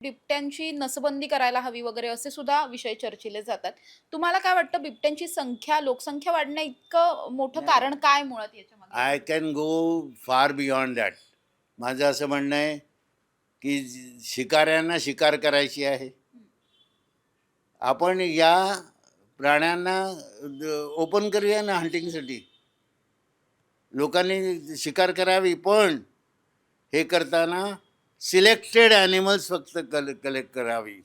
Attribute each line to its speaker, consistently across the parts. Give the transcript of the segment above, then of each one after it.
Speaker 1: बिबट्यांची नसबंदी करायला हवी वगैरे असे सुद्धा विषय चर्चिले जातात. तुम्हाला काय वाटतं बिबट्यांची संख्या लोकसंख्या वाढण्या इतकं मोठं. कारण काय मुळात याच्यामध्ये?
Speaker 2: I can go far beyond that माझं असं म्हणणं आहे की शिकाऱ्यांना शिकार करायची आहे. आपण या प्राण्यांना ओपन करूया ना हंटिंगसाठी लोकांनी शिकार करावी पण हे करताना सिलेक्टेड ॲनिमल्स फक्त कल कलेक्ट करावी.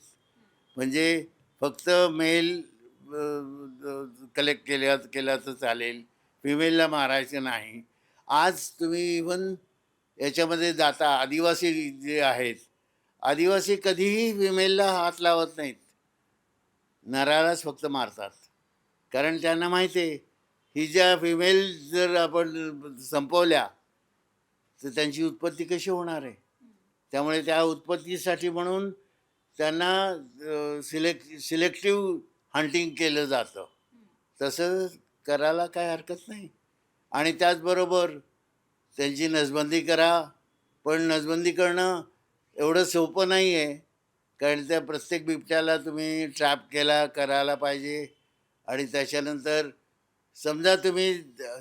Speaker 2: म्हणजे फक्त मेल कलेक्ट केल्या केला तर चालेल. फिमेलला मारायचं नाही. आज तुम्ही इवन याच्यामध्ये जाता आदिवासी जे आहेत आदिवासी कधीही फिमेलला हात लावत नाहीत. नरालाच फक्त मारतात. कारण त्यांना माहिती आहे ही ज्या फिमेल जर आपण संपवल्या तर त्यांची उत्पत्ती कशी होणार आहे? त्यामुळे त्या उत्पत्तीसाठी म्हणून त्यांना सिलेक्ट सिलेक्टिव्ह हंटिंग केलं जातं. तसं करायला काय हरकत नाही. आणि त्याचबरोबर त्यांची नसबंदी करा पण नसबंदी करणं एवढं सोपं नाही आहे कारण त्या प्रत्येक बिबट्याला तुम्ही ट्रॅप केला करायला पाहिजे. आणि त्याच्यानंतर समजा तुम्ही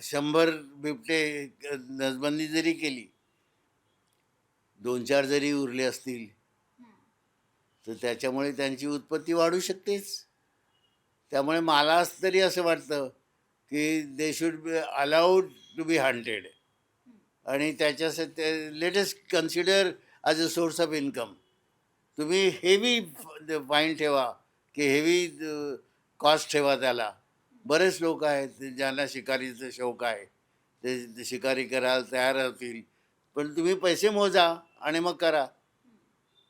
Speaker 2: शंभर बिबटे नसबंदी जरी केली दोन चार जरी उरले असतील तर त्याच्यामुळे त्यांची उत्पत्ती वाढू शकतेच. त्यामुळे मला तरी असं वाटतं की they should be allowed to be hunted आणि त्याच्यासाठी latest consider as a source of income तुम्ही हेवी फाईन ठेवा की हेवी कॉस्ट ठेवा त्याला. बरेच लोक आहेत ज्यांना शिकारीचं शौक आहे. ते ते शिकारी करायला तयार होतील. पण तुम्ही पैसे मोजा आणि मग करा.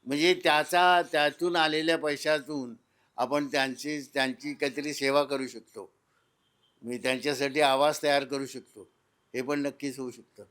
Speaker 2: म्हणजे त्याचा त्यातून आलेल्या पैशातून आपण त्यांची त्यांची काहीतरी सेवा करू शकतो. मी त्यांच्यासाठी आवाज तयार करू शकतो. हे पण नक्कीच होऊ शकतं.